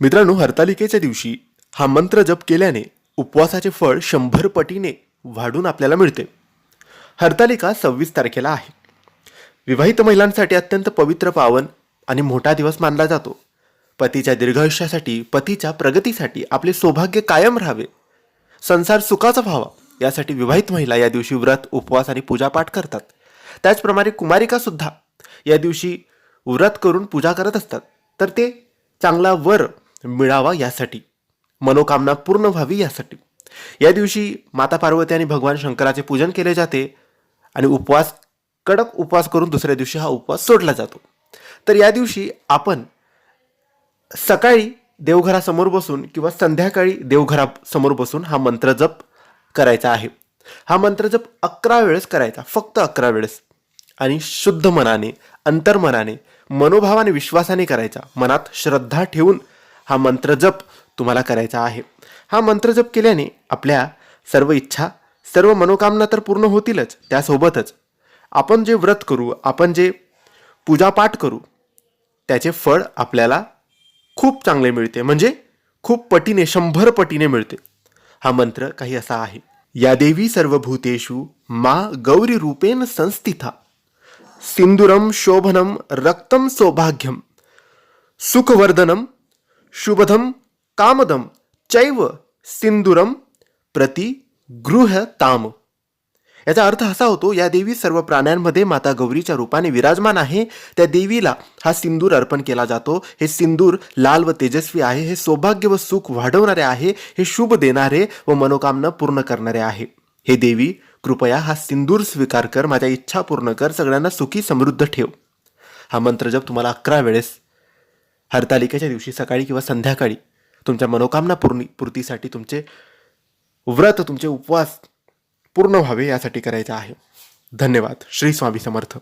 मित्रांनो हरतालिकेच्या दिवशी हा मंत्र जप केल्याने उपवासाचे फळ शंभर पटीने वाढून आपल्याला मिळते. हरतालिका सव्वीस तारखेला आहे. विवाहित महिलांसाठी अत्यंत पवित्र पावन आणि मोठा दिवस मानला जातो. पतीच्या दीर्घायुष्यासाठी पतीच्या प्रगतीसाठी आपले सौभाग्य कायम राहावे. संसार सुखाचा व्हावा यासाठी विवाहित महिला या दिवशी व्रत उपवास आणि पूजापाठ करतात. त्याचप्रमाणे कुमारिका सुद्धा या दिवशी व्रत करून पूजा करत असतात. तर ते चांगला वर मिळावा यासाठी. मनोकामना पूर्ण व्हावी यासाठी. या दिवशी माता पार्वती आणि भगवान शंकराचे पूजन केले जाते आणि उपवास कडक उपवास करून दुसऱ्या दिवशी हा उपवास सोडला जातो. तर या दिवशी आपण सकाळी देवघरासमोर बसून किंवा संध्याकाळी देवघरासमोर बसून हा मंत्र जप करायचा आहे. हा मंत्र जप अकरा वेळेस करायचा फक्त अकरा वेळेस. आणि शुद्ध मनाने अंतर्मनाने मनोभावाने विश्वासाने करायचा. मनात श्रद्धा ठेवून हा मंत्र जप तुम्हाला करायचा आहे. हा मंत्र जप केल्याने आपल्या सर्व इच्छा सर्व मनोकामना तर पूर्ण होतीलच त्यासोबतच आपण जे व्रत करू आपण जे पूजापाठ करू त्याचे फळ आपल्याला खूप चांगले मिळते. म्हणजे खूप पटीने शंभर पटीने मिळते. हा मंत्र काही असा आहे. या देवी सर्वभूतेषु मा गौरी रूपेन संस्थिता. सिंदुरम शोभनम रक्तम सौभाग्यम सुखवर्धनम शुभधम कामदम चैव सिंदुरम प्रति गृह ताम। याचा अर्थ असा होतो या देवी सर्व प्राण्यांमध्ये माता गौरीच्या रूपाने विराजमान आहे. त्या देवीला हा सिंदूर अर्पण केला जातो. हे सिंदूर लाल व तेजस्वी आहे. हे सौभाग्य व सुख वाढवणारे आहे. हे शुभ देणारे व मनोकामना पूर्ण करणारे आहे. हे देवी कृपया हा सिंदूर स्वीकार कर. माझ्या इच्छा पूर्ण कर. सगळ्यांना सुखी समृद्ध ठेव. हा मंत्र जप तुम्हाला अकरा वेळेस हरतालिकेच्या दिवशी सकाळी किंवा संध्याकाळी तुमच्या मनोकामना पूर्णी पूर्तीसाठी तुमचे व्रत तुमचे उपवास पूर्ण व्हावे यासाठी करायचं आहे. धन्यवाद. श्री स्वामी समर्थ.